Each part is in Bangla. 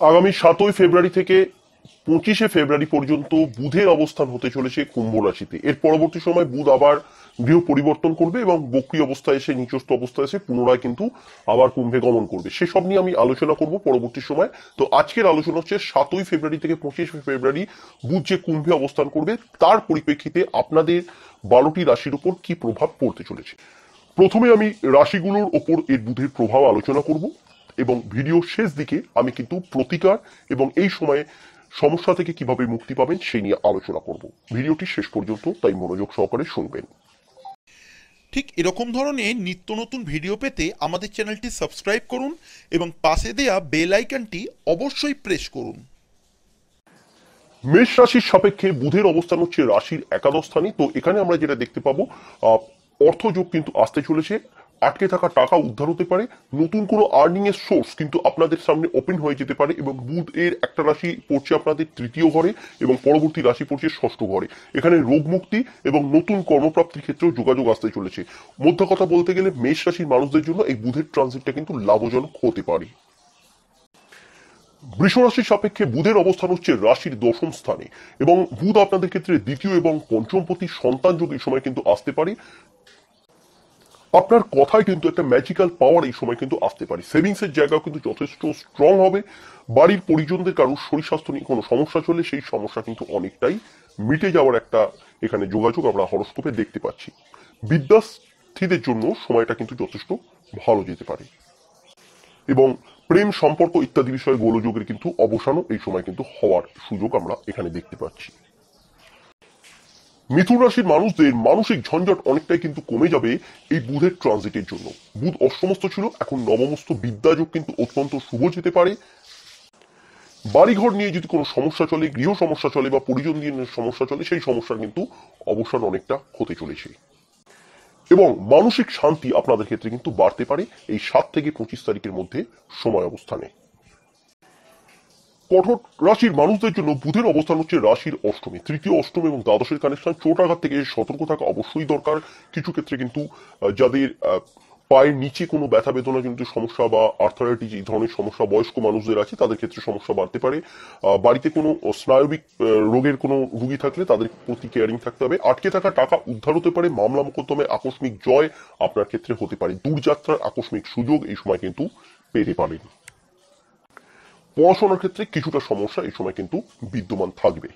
আগামী সাতই ফেব্রুয়ারি থেকে পঁচিশে ফেব্রুয়ারি পর্যন্ত বুধের অবস্থান হতে চলেছে কুম্ভ রাশিতে। এর পরবর্তী সময় বুধ আবার গৃহ পরিবর্তন করবে এবং বক্রি অবস্থায় এসে নিচস্থ অবস্থায় এসে পুনরায় কিন্তু আবার কুম্ভে গমন করবে। সেসব নিয়ে আমি আলোচনা করব পরবর্তী সময়। তো আজকের আলোচনা হচ্ছে সাতই ফেব্রুয়ারি থেকে পঁচিশে ফেব্রুয়ারি বুধ যে কুম্ভে অবস্থান করবে, তার পরিপ্রেক্ষিতে আপনাদের বারোটি রাশির উপর কি প্রভাব পড়তে চলেছে। প্রথমে আমি রাশিগুলোর ওপর এর বুধের প্রভাব আলোচনা করব। এবং ভিডিও শেষ দিকে আমি কিন্তু প্রতিকার এবং এই সময়ে সমস্যা থেকে কীভাবে মুক্তি পাবেন সেই নিয়ে আলোচনা করব। ভিডিওটি শেষ পর্যন্ত তাই মনোযোগ সহকারে শুনবেন। ঠিক এরকম ধরনের নিত্য নতুন ভিডিও পেতে আমাদের চ্যানেলটি সাবস্ক্রাইব করুন এবং পাশে দেয়া বেল আইকনটি অবশ্যই প্রেস করুন। মেষ রাশির সাপেক্ষে বুধের অবস্থান হচ্ছে রাশির একাদশ স্থানে। তো এখানে আমরা যেটা দেখতে পাবো আহ, অর্থযোগ কিন্তু আসতে চলেছে। আটকে থাকা টাকা উদ্ধার হতে পারে, নতুন কোনো আর্নিং এর সোর্স কিন্তু আপনাদের সামনে ওপেন হয়ে যেতে পারে এবং বুধ এর একটা রাশি পড়ছে আপনাদের তৃতীয় ঘরে এবং পরবর্তী রাশি পড়ছে ষষ্ঠ ঘরে। এখানে রোগ মুক্তি এবং নতুন কর্মপ্রাপ্তির ক্ষেত্রেও যোগাযোগ আসতে চলেছে। মধ্য কথা বলতে গেলে মেষ রাশির মানুষদের জন্য এই বুধের ট্রানজিটটা কিন্তু লাভজনক হতে পারে। বৃষ রাশির সাপেক্ষে বুধের অবস্থান হচ্ছে রাশির দশম স্থানে এবং বুধ আপনাদের ক্ষেত্রে দ্বিতীয় এবং পঞ্চমপতি সন্তান যোগ এই সময় কিন্তু আসতে পারে। আপনার কথায় কিন্তু একটা ম্যাজিক্যাল পাওয়ার এই সময় কিন্তু আসতে পারে। সেভিংস এর জায়গাও কিন্তু যথেষ্ট স্ট্রং হবে। বাড়ির পরিজনদের কারোর শরীর স্বাস্থ্য নিয়ে কোনো সমস্যা চলে সেই সমস্যা কিন্তু অনেকটাই মিটে যাওয়ার একটা এখানে যোগাযোগ আমরা হরস্কোপে দেখতে পাচ্ছি। বিদ্যার্থীদের জন্য সময়টা কিন্তু যথেষ্ট ভালো যেতে পারে। এবং প্রেম, সম্পর্ক ইত্যাদি বিষয়ে গোলযোগের কিন্তু অবসানও এই সময় কিন্তু হওয়ার সুযোগ আমরা এখানে দেখতে পাচ্ছি। মিথুন রাশির মানুষদের মানসিক ঝঞ্ঝট অনেকটাই কিন্তু কমে যাবে এই বুধের ট্রানজিটের জন্য। বুধ অষ্টমস্ত ছিল, এখন নবমস্ত বিদ্যাযোগ কিন্তু অত্যন্ত শুভ যেতে পারে। বাড়িঘর নিয়ে যদি কোনো সমস্যা চলে, গৃহ সমস্যা চলে বা পরিজন দিয়ে সমস্যা চলে, সেই সমস্যার কিন্তু অবসান অনেকটা হতে চলেছে। এবং মানসিক শান্তি আপনাদের ক্ষেত্রে কিন্তু বাড়তে পারে এই সাত থেকে পঁচিশ তারিখের মধ্যে সময় অবস্থানে। কঠোর রাশির মানুষদের জন্য বুধের অবস্থান হচ্ছে রাশির অষ্টমী। তৃতীয় অষ্টম এবং দ্বাদশের কানেকশন চোটাঘাত থেকে সতর্ক থাকা অবশ্যই দরকার। কিছু ক্ষেত্রে কিন্তু যাদের পায়ের নিচে কোনো ব্যথা বেদনা জনিত সমস্যা বা আর্থারাইটিস এই ধরনের সমস্যা বয়স্ক মানুষদের আছে, তাদের ক্ষেত্রে সমস্যা বাড়তে পারে। বাড়িতে কোনো স্নায়বিক রোগের কোনো রুগী থাকলে তাদের প্রতি কেয়ারিং থাকতে হবে। আটকে থাকা টাকা উদ্ধার হতে পারে, মামলা মোকদ্দমে আকস্মিক জয় আপনার ক্ষেত্রে হতে পারে। দূরযাত্রার আকস্মিক সুযোগ এই সময় কিন্তু পেতে পারেন। পড়াশোনার ক্ষেত্রে কিছুটা সমস্যা এই সময় কিন্তু বিদ্যমান থাকবে।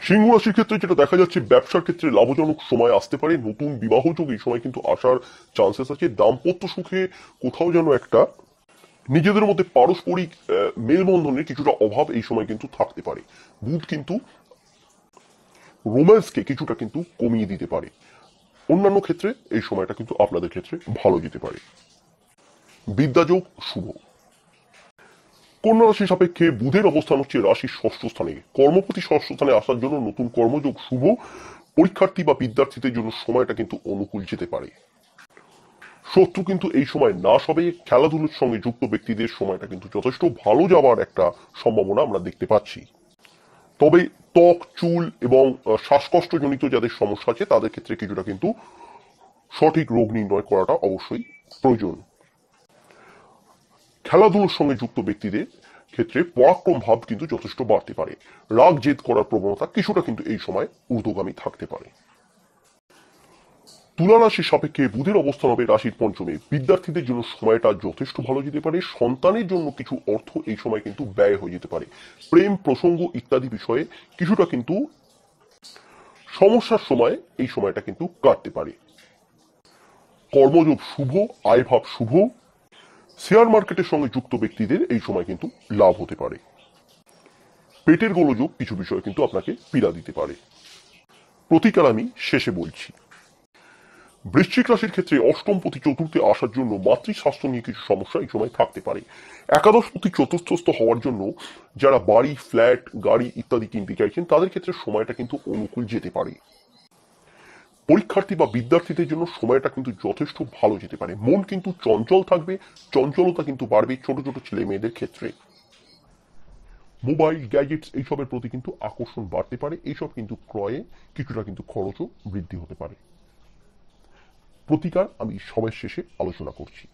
সিংহ রাশির ক্ষেত্রে যেটা দেখা যাচ্ছে, ব্যবসার ক্ষেত্রে লাভজনক সময় আসতে পারে। নতুন বিবাহ যোগ এই সময় কিন্তু আসার চান্সেস আছে। দাম্পত্য সুখে কোথাও যেন একটা নিজেদের মধ্যে পারস্পরিক মেলবন্ধনের কিছুটা অভাব এই সময় কিন্তু থাকতে পারে। বুধ কিন্তু রোম্যান্সকে কিছুটা কিন্তু কমিয়ে দিতে পারে। অন্যান্য ক্ষেত্রে এই সময়টা কিন্তু আপনাদের ক্ষেত্রে ভালো যেতে পারে। বিদ্যাযোগ শুভ। কন্যা রাশি সাপেক্ষে বুধের অবস্থান হচ্ছে রাশির ষষ্ঠ স্থানে। কর্মপতি ষষ্ঠ স্থানে আসার জন্য নতুন কর্মযোগ শুভ, পরীক্ষার্থী বা বিদ্যার্থীদের জন্য সময়টা কিন্তু অনুকূল যেতে পারে। শত্রু কিন্তু এই সময় নাশ হবে খেলাধুলোর সঙ্গে যুক্ত ব্যক্তিদের সময়টা কিন্তু যথেষ্ট ভালো যাওয়ার একটা সম্ভাবনা আমরা দেখতে পাচ্ছি। তবে ত্বক, চুল এবং শ্বাসকষ্টজনিত যাদের সমস্যা আছে তাদের ক্ষেত্রে কিছুটা কিন্তু সঠিক রোগ নির্ণয় করাটা অবশ্যই প্রয়োজন। খেলাধুলোর সঙ্গে যুক্ত ব্যক্তিদের ক্ষেত্রে পরাক্রম ভাব কিন্তু যথেষ্ট বাড়তে পারে। রাগ জেদ করার প্রবণতা কিছুটা কিন্তু এই সময় ঊর্ধ্বগামী থাকতে পারে। তুলা রাশির সাপেক্ষে বুধের অবস্থান হবে রাশির পঞ্চমে। বিদ্যার্থীদের জন্য সময়টা যথেষ্ট ভালো যেতে পারে। সন্তানের জন্য কিছু অর্থ এই সময় কিন্তু ব্যয় হয়ে যেতে পারে। প্রেম, প্রসঙ্গ ইত্যাদি বিষয়ে কিছুটা কিন্তু সমস্যার সময় এই সময়টা কিন্তু কাটতে পারে। কর্মযোগ শুভ আয়ভাব শুভ শেয়ার মার্কেটের সঙ্গে যুক্ত ব্যক্তিদের এই সময় কিন্তু লাভ হতে পারে। পেটের গোলযোগ কিছু বিষয় কিন্তু আপনাকে পীড়া দিতে পারে। প্রতিকার আমি শেষে বলছি। বৃশ্চিক রাশির ক্ষেত্রে অষ্টম প্রতি চতুর্থে আসার জন্য মাতৃ স্বাস্থ্য নিয়ে কিছু সমস্যা এই সময় থাকতে পারে। একাদশ প্রতি চতুর্থস্থ হওয়ার জন্য যারা বাড়ি, ফ্ল্যাট, গাড়ি ইত্যাদি কিনতে চাইছেন, তাদের ক্ষেত্রে সময়টা কিন্তু অনুকূল যেতে পারে। পরীক্ষার্থী বা বিদ্যার্থীদের জন্য সময়টা কিন্তু যথেষ্ট ভালো যেতে পারে। মন কিন্তু চঞ্চল থাকবে, চঞ্চলতা কিন্তু বাড়বে ছোট ছোট ছেলে মেয়েদের ক্ষেত্রে। মোবাইল, গ্যাজেটস এইসবের প্রতি কিন্তু আকর্ষণ বাড়তে পারে। এইসব কিন্তু ক্রয়ে কিছুটা কিন্তু খরচও বৃদ্ধি হতে পারে। প্রতিকার আমি সবার শেষে আলোচনা করছি।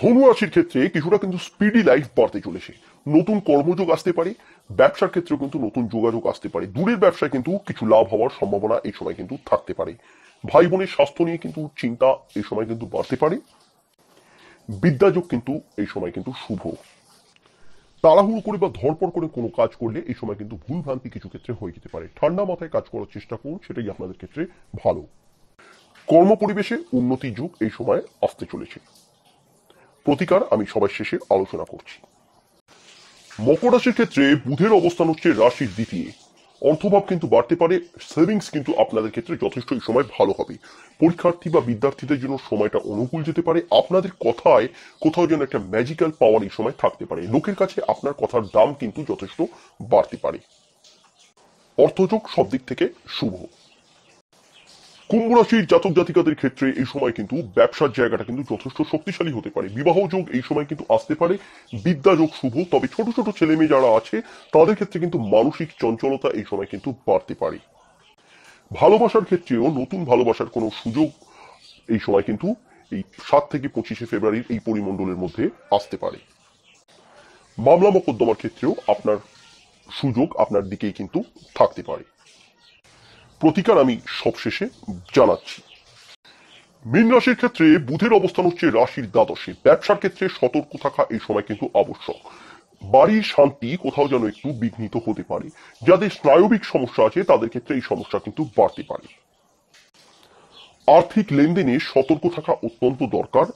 ধনু রাশির ক্ষেত্রে কিছুটা কিন্তু স্পিডি লাইফ বাড়তে চলেছে। নতুন কর্মযোগ আসতে পারে, ব্যবসার ক্ষেত্রেও কিন্তু নতুন যোগাযোগ আসতে পারে। দূরের ব্যবসায় কিন্তু কিছু লাভ হওয়ার সম্ভাবনা এই সময় কিন্তু থাকতে পারে। ভাই বোনের স্বাস্থ্য নিয়ে কিন্তু চিন্তা এই সময় কিন্তু বাড়তে পারে। বিদ্যাযোগ কিন্তু এই সময় কিন্তু শুভ। তাড়াহুড়ো করে বা ধরপড় করে কোনো কাজ করলে এই সময় কিন্তু ভুল ভ্রান্তি কিছু ক্ষেত্রে হয়ে যেতে পারে। ঠান্ডা মাথায় কাজ করার চেষ্টা করুন, সেটাই আপনাদের ক্ষেত্রে ভালো। কর্ম পরিবেশে উন্নতি যুগ এই সময় আসতে চলেছে। প্রতিকার আমি সবার শেষে আলোচনা করছি। মকর রাশির ক্ষেত্রে বুধের অবস্থান হচ্ছে রাশির দ্বিতীয়। অর্থভাব কিন্তু বাড়তে পারে সেভিংস কিন্তু আপনাদের ক্ষেত্রে যথেষ্ট এই সময় ভালো হবে। পরীক্ষার্থী বা বিদ্যার্থীদের জন্য সময়টা অনুকূল যেতে পারে, আপনাদের কথায় কোথাও যেন একটা ম্যাজিক্যাল পাওয়ার এই সময় থাকতে পারে। লোকের কাছে আপনার কথার দাম কিন্তু যথেষ্ট বাড়তে পারে। অর্থযোগ সব দিক থেকে শুভ। কুম্ভ রাশির জাতক জাতিকাদের ক্ষেত্রে এই সময় কিন্তু ব্যবসার জায়গাটা কিন্তু যথেষ্ট শক্তিশালী হতে পারে। বিবাহ যোগ এই সময় কিন্তু আসতে পারে, বিদ্যা যোগ শুভ, তবে ছোট ছোট ছেলে মেয়ে যারা আছে, তাদের ক্ষেত্রে কিন্তু মানসিক চঞ্চলতা এই সময় কিন্তু বাড়তে পারে। ভালোবাসার ক্ষেত্রেও নতুন ভালোবাসার কোনো সুযোগ এই সময় কিন্তু এই সাত থেকে পঁচিশে ফেব্রুয়ারির এই পরিমণ্ডলের মধ্যে আসতে পারে। মামলা মোকদ্দমার ক্ষেত্রেও আপনার সুযোগ আপনার দিকেই কিন্তু থাকতে পারে। প্রতিকার আমি সবশেষে জানাচ্ছি। মীন রাশির ক্ষেত্রে বুধের অবস্থান হচ্ছে রাশির দ্বাদশে। ব্যবসার ক্ষেত্রে সতর্ক থাকা এই সময় কিন্তু আবশ্যক। বাড়ির শান্তি কোথাও যেন একটু বিঘ্নিত হতে পারে। যাদের স্নায়বিক সমস্যা আছে, তাদের ক্ষেত্রে এই সমস্যা কিন্তু বাড়তে পারে। আর্থিক লেনদেনে সতর্ক থাকা অত্যন্ত দরকার।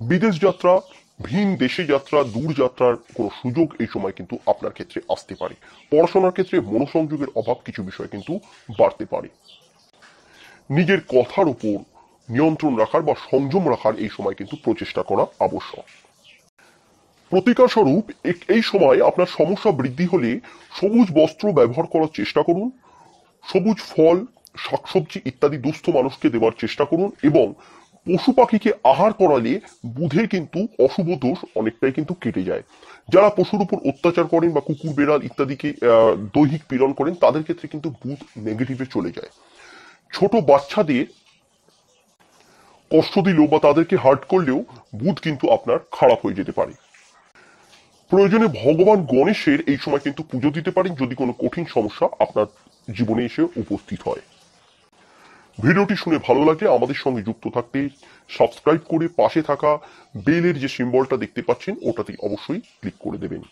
বিদেশ যাত্রা ভিন দেশে যাত্রা, দূর যাত্রার কোনো সুযোগ এই সময় কিন্তু আপনার ক্ষেত্রে আসতে পারে। পড়াশোনার ক্ষেত্রে মনোসংযোগের অভাব কিছু বিষয় কিন্তু বাড়তে পারে। নিজের কথার উপর নিয়ন্ত্রণ রাখার বা সংযম রাখার এই সময় কিন্তু প্রচেষ্টা করা আবশ্যক। প্রতিকার স্বরূপ এই সময় আপনার সমস্যা বৃদ্ধি হলে সবুজ বস্ত্র ব্যবহার করার চেষ্টা করুন, সবুজ ফল, শাকসবজি ইত্যাদি দুস্থ মানুষকে দেওয়ার চেষ্টা করুন এবং পশু পাখিকে আহার করালে বুধের কিন্তু অশুভ দোষ অনেকটাই কিন্তু কেটে যায়। যারা পশুর উপর অত্যাচার করেন বা কুকুর, বেড়াল ইত্যাদিকে দৈহিক পীড়ন করেন, তাদের ক্ষেত্রে কিন্তু বুধ নেগেটিভে চলে যায়। ছোট বাচ্চাদের কষ্ট দিলেও বা তাদেরকে হার্ট করলেও বুধ কিন্তু আপনার খারাপ হয়ে যেতে পারে। প্রয়োজনে ভগবান গণেশের এই সময় কিন্তু পুজো দিতে পারেন, যদি কোনো কঠিন সমস্যা আপনার জীবনে এসে উপস্থিত হয়। ভিডিওটি শুনে ভালো লাগলে আমাদের সঙ্গে যুক্ত থাকতে, সাবস্ক্রাইব করে পাশে থাকা বেলের যে সিম্বলটা দেখতে পাচ্ছেন ওটাতে অবশ্যই ক্লিক করে দেবেন।